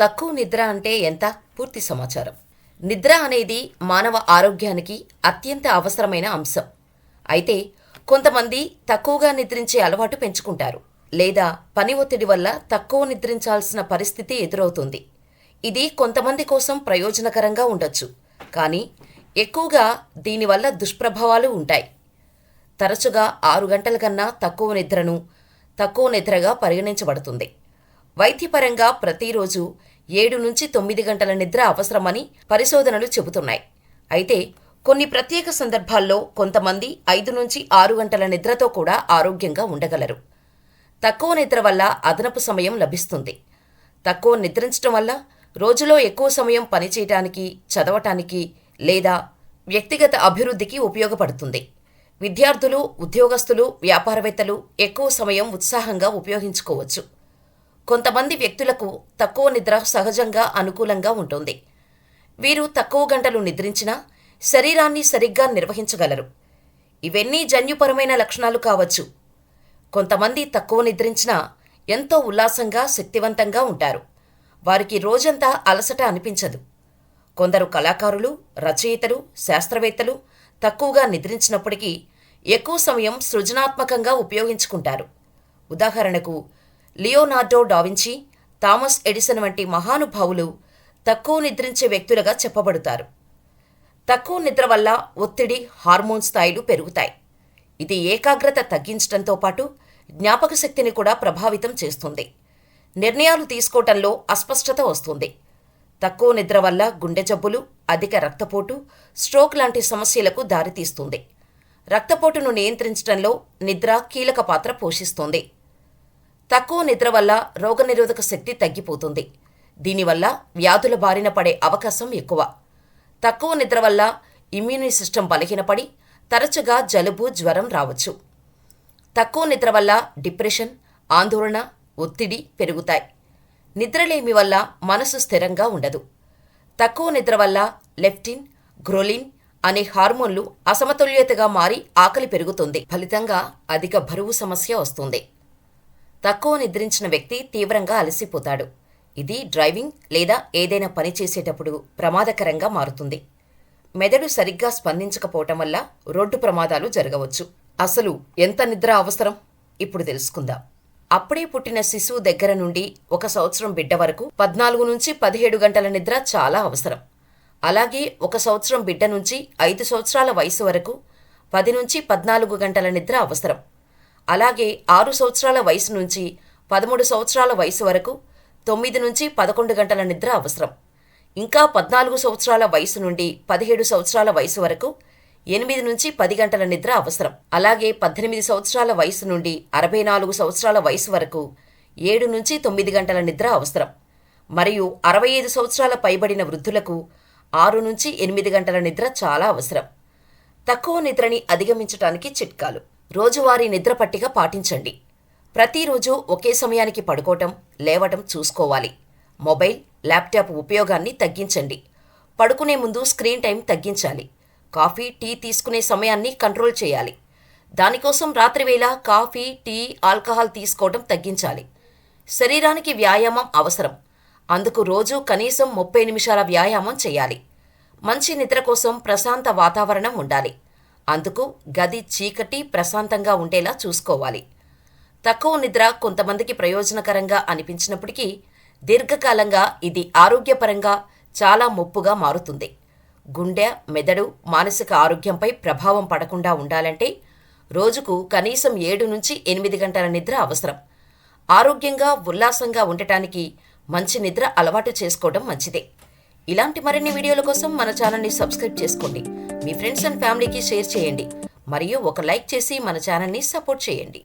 తక్కువ నిద్ర అంటే ఎంత? పూర్తి సమాచారం. నిద్ర అనేది మానవ ఆరోగ్యానికి అత్యంత అవసరమైన అంశం. అయితే కొంతమంది తక్కువగా నిద్రించే అలవాటు పెంచుకుంటారు. లేదా పని ఒత్తిడి వల్ల తక్కువ నిద్రించాల్సిన పరిస్థితి ఎదురవుతుంది. ఇది కొంతమంది కోసం ప్రయోజనకరంగా ఉండొచ్చు. కానీ ఎక్కువగా దీనివల్ల దుష్ప్రభావాలు ఉంటాయి. తరచుగా ఆరు గంటల కన్నా తక్కువ నిద్రను తక్కువ నిద్రగా పరిగణించబడుతుంది. వైద్యపరంగా ప్రతిరోజు ఏడు నుంచి తొమ్మిది గంటల నిద్ర అవసరమని పరిశోధనలు చెబుతున్నాయి. అయితే కొన్ని ప్రత్యేక సందర్భాల్లో కొంతమంది ఐదు నుంచి ఆరు గంటల నిద్రతో కూడా ఆరోగ్యంగా ఉండగలరు. తక్కువ నిద్ర వల్ల అదనపు సమయం లభిస్తుంది. తక్కువ నిద్రించడం వల్ల రోజులో ఎక్కువ సమయం పనిచేయటానికి చదవటానికి లేదా వ్యక్తిగత అభివృద్ధికి ఉపయోగపడుతుంది. విద్యార్థులు ఉద్యోగస్తులు వ్యాపారవేత్తలు ఎక్కువ సమయం ఉత్సాహంగా ఉపయోగించుకోవచ్చు. కొంతమంది వ్యక్తులకు తక్కువ నిద్ర సహజంగా అనుకూలంగా ఉంటుంది. వీరు తక్కువ గంటలు నిద్రించినా శరీరాన్ని సరిగ్గా నిర్వహించగలరు. ఇవన్నీ జన్యుపరమైన లక్షణాలు కావచ్చు. కొంతమంది తక్కువ నిద్రించినా ఎంతో ఉల్లాసంగా శక్తివంతంగా ఉంటారు. వారికి రోజంతా అలసట అనిపించదు. కొందరు కళాకారులు రచయితలు శాస్త్రవేత్తలు తక్కువగా నిద్రించినప్పటికీ ఎక్కువ సమయం సృజనాత్మకంగా ఉపయోగించుకుంటారు. ఉదాహరణకు లియోనార్డో డావించి థామస్ ఎడిసన్ వంటి మహానుభావులు తక్కువ నిద్రించే వ్యక్తులుగా చెప్పబడుతారు. తక్కువ నిద్ర వల్ల ఒత్తిడి హార్మోన్ స్థాయిలు పెరుగుతాయి. ఇది ఏకాగ్రత తగ్గించడంతో పాటు జ్ఞాపక శక్తిని కూడా ప్రభావితం చేస్తుంది. నిర్ణయాలు తీసుకోవటంలో అస్పష్టత వస్తుంది. తక్కువ నిద్ర వల్ల గుండె జబ్బులు అధిక రక్తపోటు స్ట్రోక్ లాంటి సమస్యలకు దారితీస్తుంది. రక్తపోటును నియంత్రించడంలో నిద్ర కీలక పాత్ర పోషిస్తుంది. తక్కువ నిద్ర వల్ల రోగనిరోధక శక్తి తగ్గిపోతుంది. దీనివల్ల వ్యాధుల బారిన పడే అవకాశం ఎక్కువ. తక్కువ నిద్ర వల్ల ఇమ్యూని సిస్టమ్ బలహీనపడి తరచుగా జలుబు జ్వరం రావచ్చు. తక్కువ నిద్ర వల్ల డిప్రెషన్ ఆందోళన ఒత్తిడి పెరుగుతాయి. నిద్రలేమి వల్ల మనసు స్థిరంగా ఉండదు. తక్కువ నిద్ర వల్ల లెఫ్టిన్ గ్రోలిన్ అనే హార్మోన్లు అసమతుల్యతగా మారి ఆకలి పెరుగుతుంది. ఫలితంగా అధిక బరువు సమస్య వస్తుంది. తక్కువ నిద్రించిన వ్యక్తి తీవ్రంగా అలసిపోతాడు. ఇది డ్రైవింగ్ లేదా ఏదైనా పని చేసేటప్పుడు ప్రమాదకరంగా మారుతుంది. మెదడు సరిగ్గా స్పందించకపోవటం వల్ల రోడ్డు ప్రమాదాలు జరగవచ్చు. అసలు ఎంత నిద్ర అవసరం? ఇప్పుడు తెలుసుకుందాం. అప్పుడే పుట్టిన శిశువు దగ్గర నుండి ఒక సంవత్సరం బిడ్డ వరకు పద్నాలుగు నుంచి పదిహేడు గంటల నిద్ర చాలా అవసరం. అలాగే ఒక సంవత్సరం బిడ్డ నుంచి ఐదు సంవత్సరాల వయసు వరకు పది నుంచి పద్నాలుగు గంటల నిద్ర అవసరం. అలాగే ఆరు సంవత్సరాల వయసు నుంచి పదమూడు సంవత్సరాల వయసు వరకు తొమ్మిది నుంచి పదకొండు గంటల నిద్ర అవసరం. ఇంకా పద్నాలుగు సంవత్సరాల వయసు నుండి పదిహేడు సంవత్సరాల వయసు వరకు ఎనిమిది నుంచి పది గంటల నిద్ర అవసరం. అలాగే పద్దెనిమిది సంవత్సరాల వయసు నుండి అరవై నాలుగు సంవత్సరాల వయసు వరకు ఏడు నుంచి తొమ్మిది గంటల నిద్ర అవసరం. మరియు అరవై ఐదు సంవత్సరాల పైబడిన వృద్ధులకు ఆరు నుంచి ఎనిమిది గంటల నిద్ర చాలా అవసరం. తక్కువ నిద్రని అధిగమించటానికి చిట్కాలు. రోజువారీ నిద్ర పట్టిక పాటించండి. ప్రతిరోజు ఒకే సమయానికి పడుకోవటం లేవటం చూసుకోవాలి. మొబైల్ ల్యాప్టాప్ ఉపయోగాన్ని తగ్గించండి. పడుకునే ముందు స్క్రీన్ టైం తగ్గించాలి. కాఫీ టీ తీసుకునే సమయాన్ని కంట్రోల్ చేయాలి. దానికోసం రాత్రివేళ కాఫీ టీ ఆల్కహాల్ తీసుకోవడం తగ్గించాలి. శరీరానికి వ్యాయామం అవసరం. అందుకు రోజు కనీసం ముప్పై నిమిషాల వ్యాయామం చేయాలి. మంచి నిద్ర కోసం ప్రశాంత వాతావరణం ఉండాలి. అందుకు గది చీకటి ప్రశాంతంగా ఉండేలా చూసుకోవాలి. తక్కువ నిద్ర కొంతమందికి ప్రయోజనకరంగా అనిపించినప్పటికీ దీర్ఘకాలంగా ఇది ఆరోగ్యపరంగా చాలా ముప్పుగా మారుతుంది. గుండె మెదడు మానసిక ఆరోగ్యంపై ప్రభావం పడకుండా ఉండాలంటే రోజుకు కనీసం ఏడు నుంచి ఎనిమిది గంటల నిద్ర అవసరం. ఆరోగ్యంగా ఉల్లాసంగా ఉండటానికి మంచి నిద్ర అలవాటు చేసుకోవడం మంచిదే. ఇలాంటి మరిన్ని వీడియోల కోసం మన ఛానల్ని సబ్స్క్రైబ్ చేసుకోండి. మీ ఫ్రెండ్స్ అండ్ ఫ్యామిలీకి షేర్ చేయండి. మరియు ఒక లైక్ చేసి మన ఛానల్ని సపోర్ట్ చేయండి.